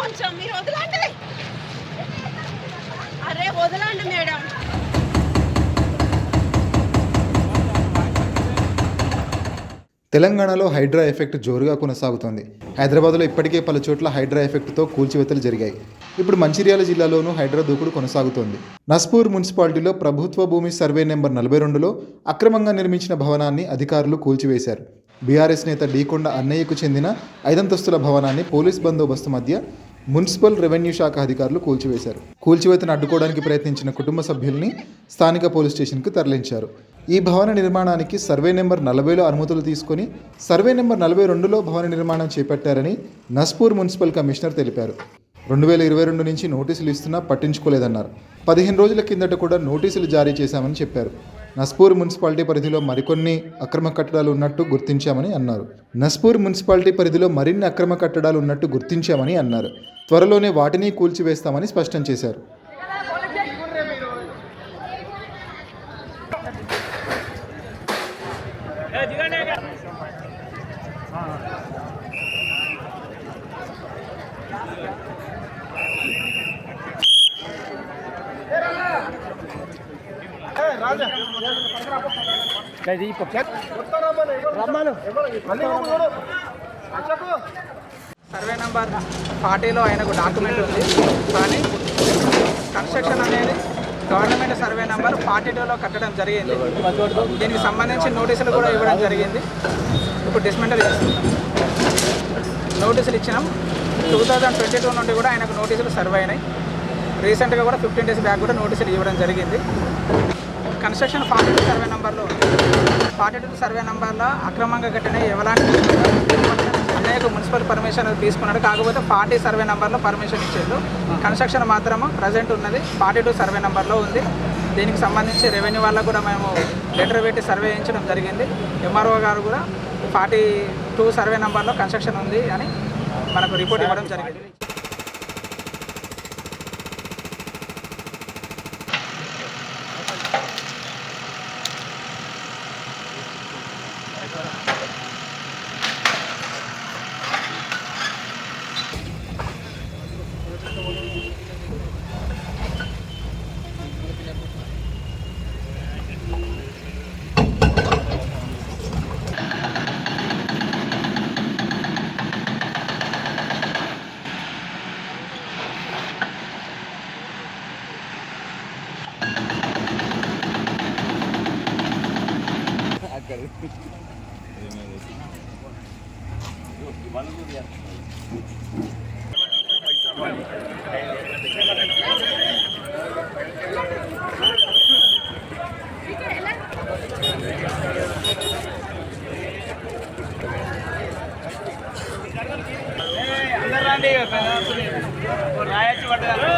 కొంచెం మీరు వదలండి. అరే వదలండి మేడం. తెలంగాణలో హైడ్రా ఎఫెక్ట్ జోరుగా కొనసాగుతోంది. హైదరాబాద్లో ఇప్పటికే పలు చోట్ల హైడ్రా ఎఫెక్ట్తో కూల్చివేతలు జరిగాయి. ఇప్పుడు మంచిర్యాల జిల్లాలోనూ హైడ్రా దూకుడు కొనసాగుతోంది. నస్పూర్ మున్సిపాలిటీలో ప్రభుత్వ భూమి సర్వే నెంబర్ నలభై రెండులో అక్రమంగా నిర్మించిన భవనాన్ని అధికారులు కూల్చివేశారు. బీఆర్ఎస్ నేత డీకొండ అన్నయ్యకు చెందిన ఐదంతస్తుల భవనాన్ని పోలీస్ బందోబస్తు మధ్య మున్సిపల్ రెవెన్యూ శాఖ అధికారులు కూల్చివేశారు. కూల్చివేతను అడ్డుకోవడానికి ప్రయత్నించిన కుటుంబ సభ్యుల్ని స్థానిక పోలీస్ స్టేషన్కు తరలించారు. ఈ భవన నిర్మాణానికి సర్వే నెంబర్ నలభైలో అనుమతులు తీసుకొని సర్వే నెంబర్ నలభై రెండులో భవన నిర్మాణం చేపట్టారని నస్పూర్ మున్సిపల్ కమిషనర్ తెలిపారు. రెండు వేల ఇరవై రెండు నుంచి నోటీసులు ఇస్తున్నా పట్టించుకోలేదన్నారు. పదిహేను రోజుల కిందట కూడా నోటీసులు జారీ చేశామని చెప్పారు. నస్పూర్ మున్సిపాలిటీ పరిధిలో మరికొన్ని అక్రమ కట్టడాలు ఉన్నట్టు గుర్తించామని అన్నారు. నస్పూర్ మున్సిపాలిటీ పరిధిలో మరిన్ని అక్రమ కట్టడాలు ఉన్నట్టు గుర్తించామని అన్నారు. త్వరలోనే వాటిని కూల్చివేస్తామని స్పష్టం చేశారు. సర్వే నెంబర్ ఫార్టీలో ఆయనకు డాక్యుమెంట్ ఉంది. కానీ కన్స్ట్రక్షన్ అనేది గవర్నమెంట్ సర్వే నెంబర్ ఫార్టీ టూలో కట్టడం జరిగింది. దీనికి సంబంధించి నోటీసులు కూడా ఇవ్వడం జరిగింది. ఇప్పుడు డిస్మెంటల్ చేస్తున్నాం నోటీసులు ఇచ్చినాం. టూ థౌజండ్ ట్వంటీ టూ నుండి కూడా ఆయనకు నోటీసులు సర్వ్ అయినాయి. రీసెంట్గా కూడా ఫిఫ్టీన్ డేస్ బ్యాక్ కూడా నోటీసులు ఇవ్వడం జరిగింది. కన్స్ట్రక్షన్ ఫార్టీ టూ సర్వే నెంబర్లో. ఫార్టీ టూ సర్వే నెంబర్లో అక్రమంగా కట్టిన ఎలాంటి అనేక మున్సిపల్ పర్మిషన్ తీసుకున్నాడు. కాకపోతే ఫార్టీ సర్వే నెంబర్లో పర్మిషన్ ఇచ్చారు కన్స్ట్రక్షన్ మాత్రము ప్రజెంట్ ఉన్నది. ఫార్టీ టూ సర్వే నెంబర్లో ఉంది. దీనికి సంబంధించి రెవెన్యూ వాళ్ళకు కూడా మేము లెటర్ పెట్టి సర్వే చేయించడం జరిగింది. ఎంఆర్ఓ గారు కూడా ఫార్టీ టూ సర్వే నెంబర్లో కన్స్ట్రక్షన్ ఉంది అని మనకు రిపోర్ట్ ఇవ్వడం జరిగింది. అందరు రండి రాయొచ్చు పడ్డారు